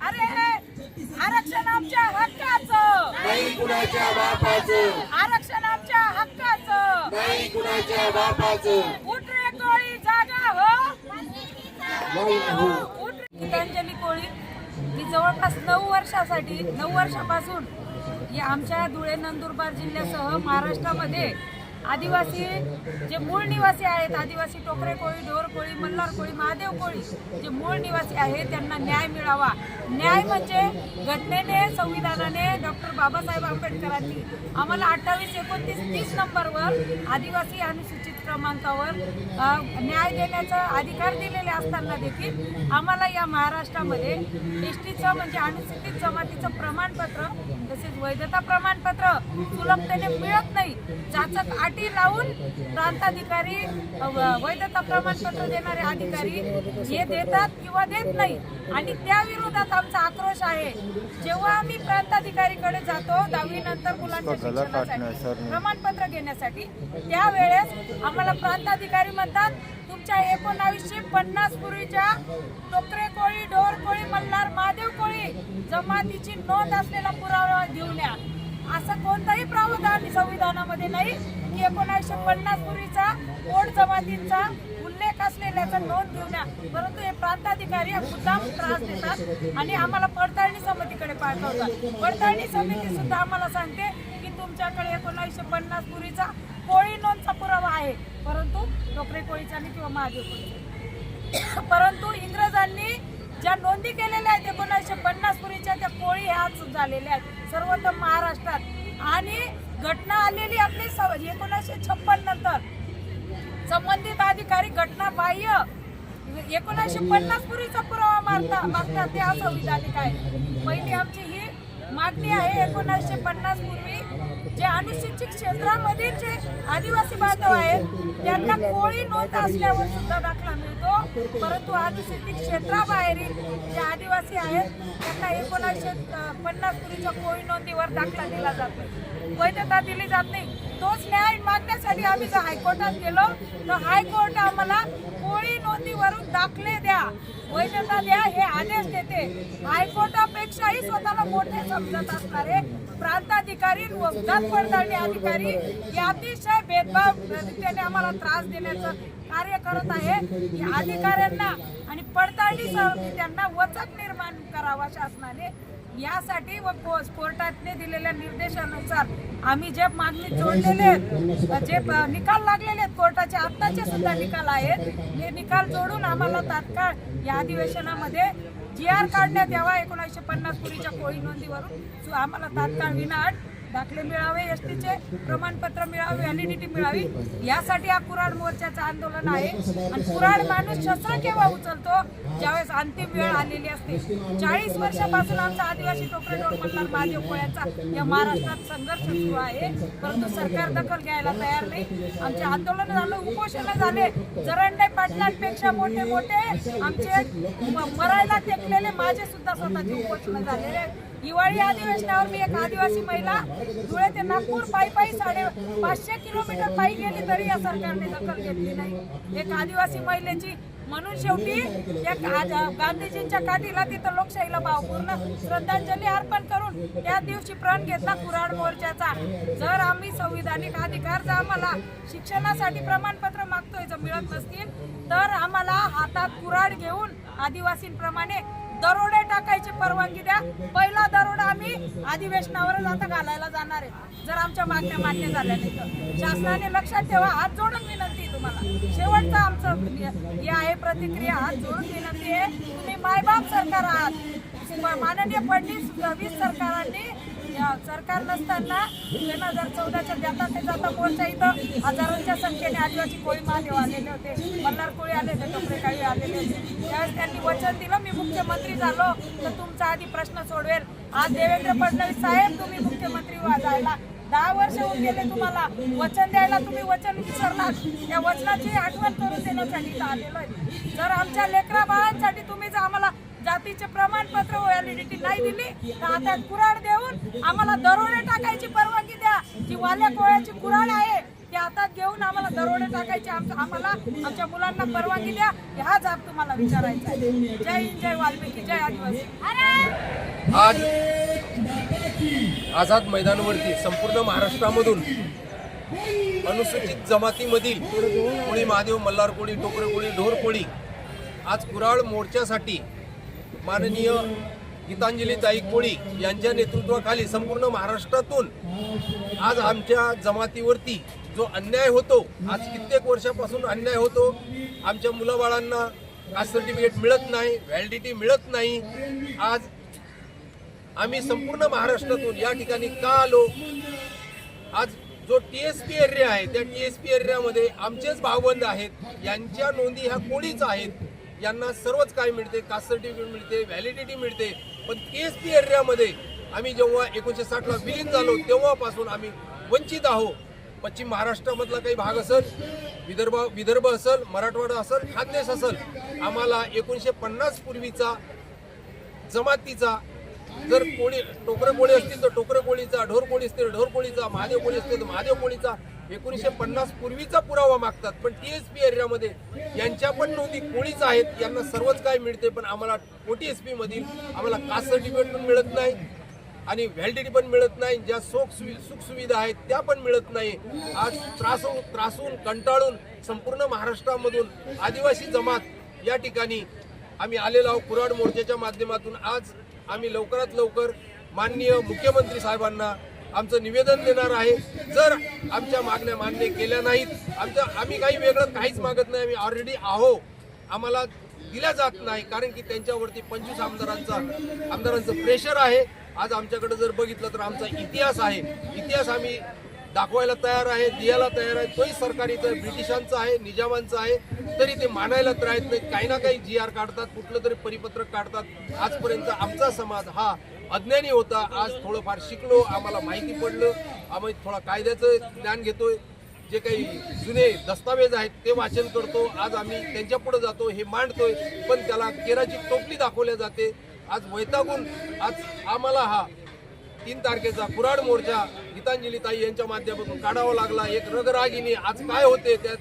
अरे आरक्षण आमच्या हक्काचं. नाही कुणाच्या बापाचं. आरक्षण आमच्या हक्काचं. नाही कुणाच्या बापाचं. उठ रे कोळी जागा हो. हो. गीतांजली कोळी मी जवळपास नऊ वर्षासाठी नऊ वर्षापासून या आमच्या धुळे नंदुरबार जिल्ह्यासह महाराष्ट्रामध्ये आदिवासी जे मूळ निवासी आहेत आदिवासी टोकरे कोळी ढोर कोळी मल्हार कोळी महादेव कोळी जे मूळ निवासी आहेत त्यांना न्याय मिळावा. न्याय म्हणजे घटनेने संविधानाने डॉक्टर बाबासाहेब आंबेडकरांनी आम्हाला अठ्ठावीस एकोणतीस तीस नंबरवर आदिवासी अनुसूचित क्रमांकावर न्याय देण्याचा अधिकार दिलेले असताना देखील आम्हाला या महाराष्ट्रामध्ये एस टीचं म्हणजे अनुसूचित जमातीचं प्रमाणपत्र वैधता प्रमाणपत्र सुलभतेने मिळत नाही. जाचक अटी लावून प्रांताधिकारी वैधता प्रमाणपत्र देणारे अधिकारी हे देतात किंवा देत नाही. आणि त्या विरोधात आमचा आक्रोश आहे. जेव्हा आम्ही प्रांताधिकारीकडे जातो दहावी नंतर मुलांच्या शिक्षणासाठी प्रमाणपत्र घेण्यासाठी त्यावेळेस आम्हाला प्रांताधिकारी म्हणतात तुमच्या एकोणावीसशे पन्नास पूर्वीच्या टोकरे कोळी ढोर कोळी मल्हार महादेव कोळी जमातीची नोंद असलेला पुरावा घेऊन या. असं कोणताही प्रावधान संविधानामध्ये नाही की एकोणावीसशे पन्नास पूर्वीचा कोड जमातींचा उल्लेख असलेल्याचा नोंद घेऊन या. परंतु हे प्रांताधिकारी हा मुद्दाम त्रास देतात आणि आम्हाला पडताळणी समितीकडे पाठवतात. पडताळणी समिती सुद्धा आम्हाला सांगते की तुमच्याकडे एकोणावीसशे पन्नास पूर्वीचा कोळी नोंदचा पुरावा आहे. परंतु डोकरे कोळीचा नाही किंवा महादेव कोळीचा परंतु इंग्रजांनी ज्या नोंदी केलेल्या आहेत एकोणीसशे पन्नास पूर्वीच्या त्या कोळी ह्याच झालेल्या आहेत. सर्वोत्तम महाराष्ट्रात. आणि घटना आलेली आपली स- एकोणीसशे छप्पन नंतर. संबंधित अधिकारी घटना बाह्य एकोणीसशे पन्नास पूर्वीचा पुरावा मारता मागतात. ते असंविधानिक आहे. पहिली आमची ही मागणी आहे एकोणीसशे पन्नास पूर्वी क्षेत्रामध्ये क्षेत्रामधील जे आदिवासी बांधव आहेत त्यांना कोळी नोंद असल्यावर सुद्धा दाखला मिळतो. परंतु अनुसूचित क्षेत्राबाहेरील जे आदिवासी आहेत त्यांना एकोणीसशे पन्नास पूर्वीच्या कोळी नोंदीवर दाखला दिला जातो. वैधता दिली जात नाही. तोच न्याय मागण्यासाठी आम्ही जर हायकोर्टात गेलो तर हायकोर्ट आम्हाला कोळी नोंदीवरून दाखले द्या. वैधता द्या हे आदेश देते. हायकोर्टापेक्षाही स्वतःला मोठे समजत असणारे प्रांताधिकारी व जात पडताळणी अधिकारी हे अतिशय भेदभाव रीतीने आम्हाला त्रास देण्याचं कार्य करत आहे. या अधिकाऱ्यांना आणि पडताळणी समित्यांना वचक निर्माण करावा शासनाने यासाठी व को- कोर्टाने दिलेल्या निर्देशानुसार आम्ही जे मागणी जोडलेले आहेत जे निकाल लागलेले आहेत कोर्टाचे आत्ताचे सुद्धा निकाल आहेत. हे निकाल जोडून आम्हाला तात्काळ या अधिवेशनामध्ये जी आर काढण्यात यावा एकोणीसशे पन्नास पूर्वीच्या कोळी नोंदीवरून. आम्हाला तात्काळ विनाट दाखले मिळावे एस टीचे प्रमाणपत्र मिळावे व्हॅलिडिटी मिळावी यासाठी हा कुराड मोर्चाचं आंदोलन आहे. आणि कुराड माणूस शस्त्र केव्हा उचलतो? ज्यावेळेस अंतिम वेळ आलेली असते. चाळीस वर्षापासून आमचा आदिवासी टोकरे डोर महादेव कोळ्याचा या महाराष्ट्रात संघर्ष सुरू आहे. परंतु सरकार दखल घ्यायला तयार नाही. आमचे आंदोलन झालं उपोषण झाले. जरंडे पाटलांपेक्षा मोठे मोठे आमचे म- मरायला टेकलेले माझे सुद्धा स्वतःचे उपोषण झालेले हिवाळी अधिवेशनावर मी एक आदिवासी महिला धुळे ते नागपूर पायी पायी साडे पाचशे किलोमीटर पायी गेली तरी या सरकारने दखल घेतली नाही. एक आदिवासी महिलेची म्हणून शेवटी एक गांधीजींच्या काठीला तिथं लोकशाहीला भावपूर्ण श्रद्धांजली अर्पण करून त्या दिवशी प्रण घेतला कुराड मोर्चाचा. जर आम्ही संविधानिक अधिकार जर आम्हाला शिक्षणासाठी प्रमाणपत्र मागतोय जर मिळत नसतील तर आम्हाला हातात कुराड घेऊन आदिवासींप्रमाणे दरोडे टाकायची परवानगी द्या. पहिला दरोडा आम्ही अधिवेशनावरच आता घालायला जाणार आहे. जर आमच्या मागण्या मान्य झाल्या नाही तर. शासनाने लक्षात ठेवा हात जोडून विनंती आहे तुम्हाला. शेवटचं आमचं हे आहे प्रतिक्रिया हात जोडून विनंती आहे. तुम्ही मायबाप सरकार आहात. माननीय फडणवीस सरकारांनी सरकार नसताना दोन हजार चौदाच्या जाता ते जाता मोर्चा इथं हजारोंच्या संख्येने आदिवासी कोळी महादेव आलेले होते. मल्हार कोळी आले होते कपडे काळी आलेले होते. त्यावेळेस त्यांनी वचन दिलं मी मुख्यमंत्री झालो. तर तुमचा आधी प्रश्न सोडवेल. आज देवेंद्र फडणवीस साहेब तुम्ही मुख्यमंत्री व्हा जायला दहा वर्ष होऊन गेले तुम्हाला. वचन द्यायला तुम्ही वचन विसरलात. त्या वचनाची आठवण करून देण्यासाठी आलेलो आहे. जर आमच्या लेकरा बाळांसाठी तुम्ही जर आम्हाला जातीचे प्रमाणपत्र हो, व्हॅलिडिटी नाही दिली. तर आता कुराड देऊन आम्हाला दरोडे टाकायची परवानगी द्या. जी वाल्या कोळ्याची कुराड आहे ती आता घेऊन आम्हाला दरोडे टाकायचे आम्हाला आमच्या मुलांना परवानगी द्या. हा जाब तुम्हाला विचारायचा आहे. जय हिंद जय वाल्मिकी जय आदिवासी. आज आझाद मैदानावरती संपूर्ण महाराष्ट्रामधून अनुसूचित जमातीमधील कोळी महादेव मल्हार कोळी टोकरे कोळी ढोर कोळी आज कुराळ मोर्चासाठी माननीय गीतांजली ताईक कोळी यांच्या नेतृत्वाखाली संपूर्ण महाराष्ट्रातून आज आमच्या जमातीवरती जो अन्याय होतो आज कित्येक वर्षापासून अन्याय होतो. आमच्या मुलाबाळांना कास्ट सर्टिफिकेट मिळत नाही व्हॅलिडिटी मिळत नाही. आज आम्ही संपूर्ण महाराष्ट्रातून या ठिकाणी का आलो? आज जो टी एस पी एरिया आहे त्या टी एस पी एरियामध्ये आमचेच भावबंद आहेत. यांच्या नोंदी ह्या कोणीच आहेत. यांना सर्वच काय मिळते कास्ट सर्टिफिकेट मिळते व्हॅलिडिटी मिळते. पण के एस पी एरियामध्ये आम्ही जेव्हा एकोणीशे साठला विलीन झालो तेव्हापासून आम्ही वंचित आहोत. पश्चिम महाराष्ट्रामधला काही भाग असेल विदर्भ विदर्भ असेल मराठवाडा असेल खानदेश असेल आम्हाला एकोणीसशे पन्नास पूर्वीचा जमातीचा जर कोळी टोकरे कोळी असतील तर टोकरे कोळीचा ढोर कोळी असतील ढोर कोळीचा महादेव कोळी असतील तर महादेव कोळीचा एकोणीसशे पन्नास पूर्वीचा पुरावा मागतात पण टी एस पी एरियामध्ये यांच्या पण नोंदी कोणीच आहेत यांना सर्वच काय मिळते पण आम्हाला ओ टी एस पीमधील आम्हाला कास्ट सर्टिफिकेट पण मिळत नाही आणि व्हॅलिडिटी पण मिळत नाही. ज्या सुख सुवि सुख सुविधा आहेत त्या पण मिळत नाही. आज त्रासून त्रासून कंटाळून संपूर्ण महाराष्ट्रामधून आदिवासी जमात या ठिकाणी आम्ही आलेलो आहोत कुराड मोर्चाच्या माध्यमातून. आज आम्ही लवकरात लवकर माननीय मुख्यमंत्री साहेबांना आमचं निवेदन देणार आहे. जर आमच्या मागण्या मान्य केल्या नाहीत आमचं आम्ही काही वेगळं काहीच मागत नाही आम्ही ऑलरेडी आहो. आम्हाला दिल्या जात नाही कारण की त्यांच्यावरती पंचवीस आमदारांचा आमदारांचं प्रेशर आहे. आज आमच्याकडे जर बघितलं तर आमचा इतिहास आहे. इतिहास आम्ही दाखवायला तयार आहे दियाला तयार आहे. तोही सरकारीचा आहे, ब्रिटिशांचा आहे निजामांचा आहे. तरी ते मानायला तयार नाही. काही ना काही जी आर काढतात कुठलं तरी परिपत्रक काढतात. आजपर्यंत आमचा समाज हा अज्ञानी होता. आज थोडंफार शिकलो आम्हाला माहिती पडलं. आम्ही थोडा कायद्याचं ज्ञान घेतोय. जे काही जुने दस्तावेज आहेत ते वाचन करतो. आज आम्ही त्यांच्या पुढे जातो हे मांडतोय. पण त्याला केराची टोपली दाखवल्या जाते. आज वैतागून आज आम्हाला हा तीन तारखेचा कुराड मोर्चा गीतांजली ताई यांच्या माध्यमातून काढावा लागला. एक रगरागिनी आज काय होते त्या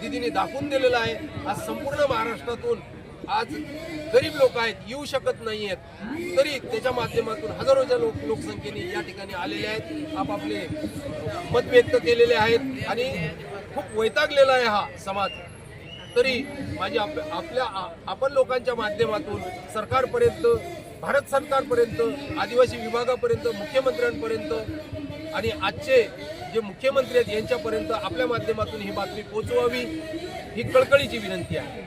दिदीने दाखवून दिलेलं आहे. आज संपूर्ण महाराष्ट्रातून आज गरीब लोक आहेत येऊ शकत नाही आहेत तरी त्याच्या माध्यमातून हजारोच्या लोक लोकसंख्येने या ठिकाणी आलेले आहेत. आपापले मत व्यक्त केलेले आहेत आणि खूप वैतागलेला आहे हा समाज. तरी माझी आप आपल्या आ- आपण लोकांच्या माध्यमातून सरकारपर्यंत भारत सरकारपर्यंत आदिवासी विभागापर्यंत मुख्यमंत्र्यांपर्यंत आणि आजचे जे मुख्यमंत्री आहेत यांच्यापर्यंत आपल्या माध्यमातून ही बातमी पोहोचवावी ही कळकळीची विनंती आहे.